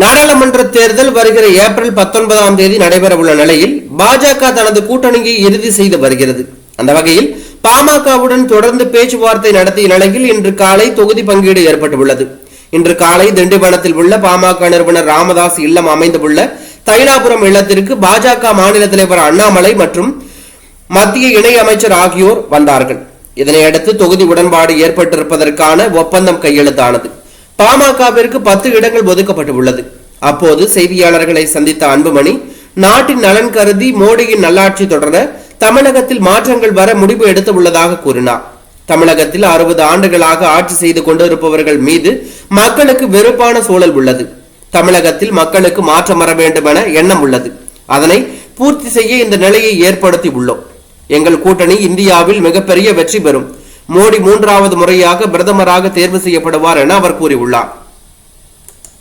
நாடாளுமன்ற தேர்தல் வருகிற ஏப்ரல் பத்தொன்பதாம் தேதி நடைபெறவுள்ள நிலையில் பாஜக தனது கூட்டணியை இறுதி செய்து வருகிறது. அந்த வகையில் பாமகவுடன் தொடர்ந்து பேச்சுவார்த்தை நடத்திய நிலையில் இன்று காலை தொகுதி பங்கீடு ஏற்பட்டுள்ளது. இன்று காலை திண்டிவனத்தில் உள்ள பாமக நிறுவனர் ராமதாஸ் இல்லம் அமைந்துள்ள தைலாபுரம் இல்லத்திற்கு பாஜக மாநில தலைவர் அண்ணாமலை மற்றும் மத்திய இணை அமைச்சர் ஆகியோர் வந்தார்கள். இதனையடுத்து தொகுதி உடன்பாடு ஏற்பட்டிருப்பதற்கான ஒப்பந்தம் கையெழுத்தானது. பாமகவிற்கு பத்து இடங்கள் ஒதுக்கப்பட்டு உள்ளது அப்போது செய்தியாளர்களை சந்தித்த அன்புமணி நாட்டின் நலன் கருதி மோடியின் நல்லாட்சி தொடர தமிழகத்தில் மாற்றங்கள் வர முடிவு எடுத்து உள்ளதாக கூறினார். தமிழகத்தில் அறுபது ஆண்டுகளாக ஆட்சி செய்து கொண்டிருப்பவர்கள் மீது மக்களுக்கு வெறுப்பான சூழல் உள்ளது. தமிழகத்தில் மக்களுக்கு மாற்றம் வர வேண்டும் என எண்ணம் உள்ளது. அதனை பூர்த்தி செய்ய இந்த நிலையை ஏற்படுத்தி உள்ளோம். எங்கள் கூட்டணி இந்தியாவில் மிகப்பெரிய வெற்றி பெறும். மோடி மூன்றாவது முறையாக பிரதமராக தேர்வு செய்யப்படுவார் என அவர் கூறியுள்ளார்.